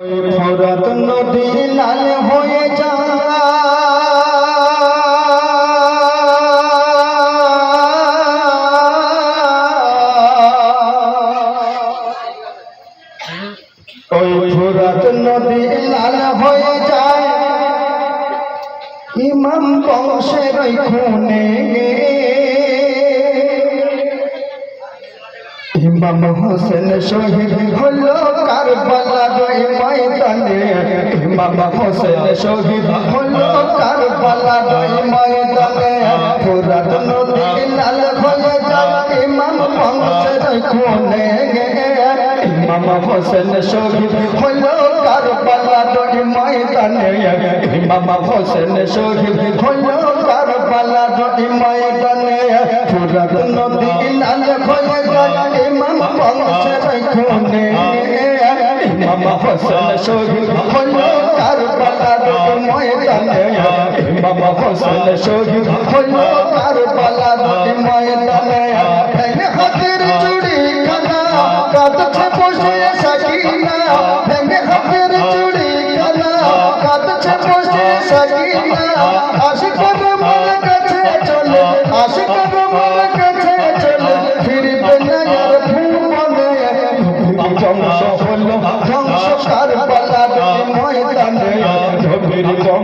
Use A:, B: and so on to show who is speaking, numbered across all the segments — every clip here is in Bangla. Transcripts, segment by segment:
A: ফোরত নদী লাল হয়ে যায়। ওই ফোরত নদী লাল হয়ে যায়। ইমাম বংশের খুনে ইমাম হোসেন শহীদ হলো কারবালার ময়দানে। ইমাম হোসেন শহীদ হলো কারবালার ময়দানে। ফুরাত নদী লাল হয়ে যায় ইমাম বংশের খুনে ইমাম হোসেন শহীদ হলো কারবালার ময়দানে। ইমাম হোসেন শহীদ হলো কারবালার ময়দানে। নদী লাল যায় ইমাম বংশের খুনে ইমাম হোসেন শহীদ হলো কারবালার ময়দানে ইমাম হোসেন শহীদ হলো কারবালার ময়দানে হাতের চুড়ি খানা কাঁদছে বসে সাকিনা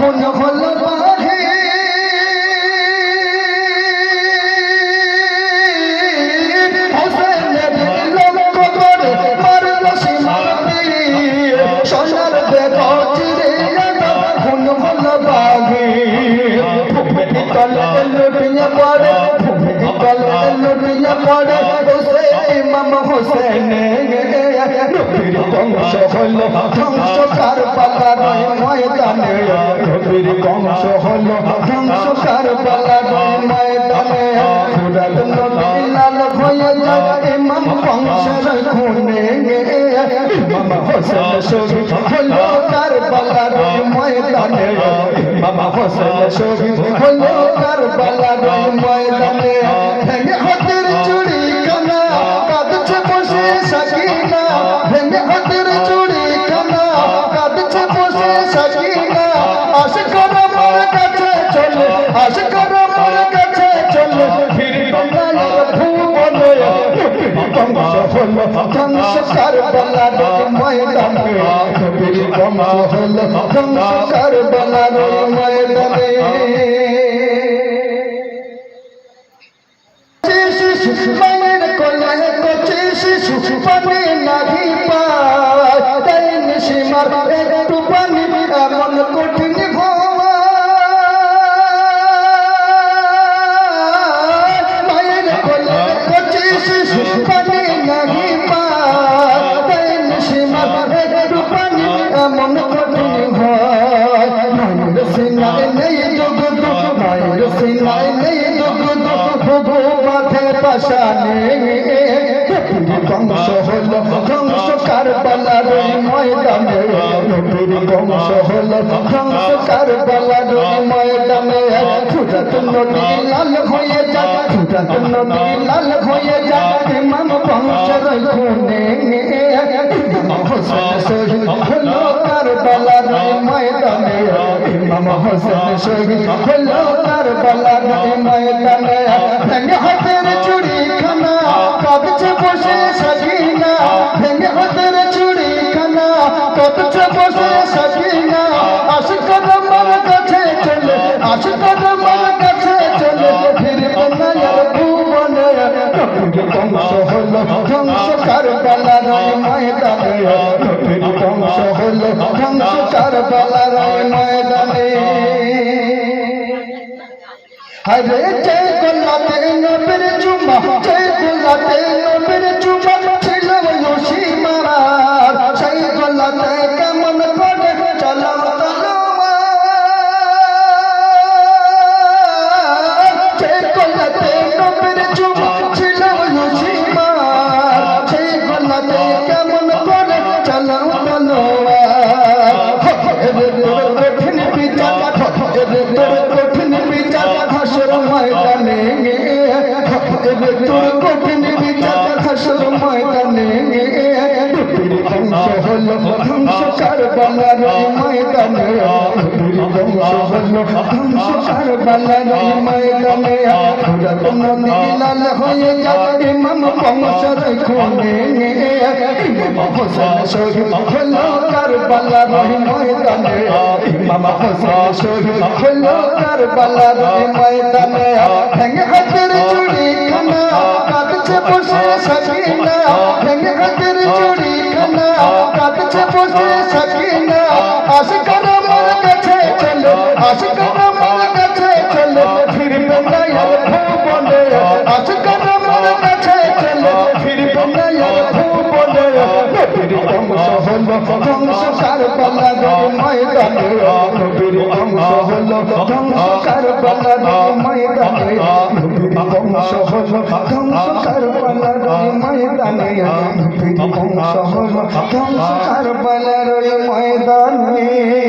A: খুন হল সীমারতি সোনার হাতার খুন হল বাঘে নিকলে লুটিয়ে পড়ে নিকলে লুটিয়ে পড়ে, হোসেন ইমাম হোসেন বংশ হলো ধ্বংস কারবালার ময়দানে নবীর বংশ হলো ধ্বংস কারবালার ময়দানে ফুরাত নদী লাল হয়ে যায় ইমাম বংশের খুনে ইমাম হোসেন শহীদ হলো কারবালার ময়দানে ইমাম হোসেন শহীদ হলো কারবালার ময়দানে বংশ হলো কারবালার ময়দানে শিশু পানি নাহি পায় মাথে পাশানে বংশ হল ধ্বংস কারবালার ময়দানে। নবীর বংশ হল ধ্বংস কারবালার ময়দানে। ফুরাত নদী লাল হয়ে যায় ফুরাত নদী লাল হয়ে যায় ইমাম বংশের খুনে হোসেন শহীদ হল কারবালার ময়দানে। ময়দানে। ভেঙে হাতের চুড়ি খানা কাঁদছে বসে সাকিনা ভেঙে হাতের চুড়ি খানা কাঁদছে বসে সাকিনা আশিক আমার কাছে চলে, আশিক আমার কাছে চলে ফিরবে না আর ভুবনে বংশ হলো ধ্বংস কারবালার ময়দানে। বংশ হলো ধ্বংস কারবালার ময়দানে। হরে জয় গোলাতে নবীর চুমা জয় গোলাতে নবীর চুমা ময়দানে তোর কঠিন বিচার হাসর ময়দানে ধ্বংস কারবালার ময়দানে ধ্বংস পুরা নদী লাল হয়ে যায় ইমাম বংশের খুনে ইমাম হোসেন শহীদ হলো কারবালার ওই ময়দানে। ইমাম হোসেন শহীদ হলো ভেঙে হাতের চুড়ি খানা, কাঁদছে বসে সকিনা ধ্বংস কারবালার ময়দানে নবীর বংশ হলো। ধ্বংস কারবালার ময়দানে নবীর বংশ হলো। ধ্বংস কারবালার ময়দানে নবীর বংশ হলো। ধ্বংস কারবালার ময়দানে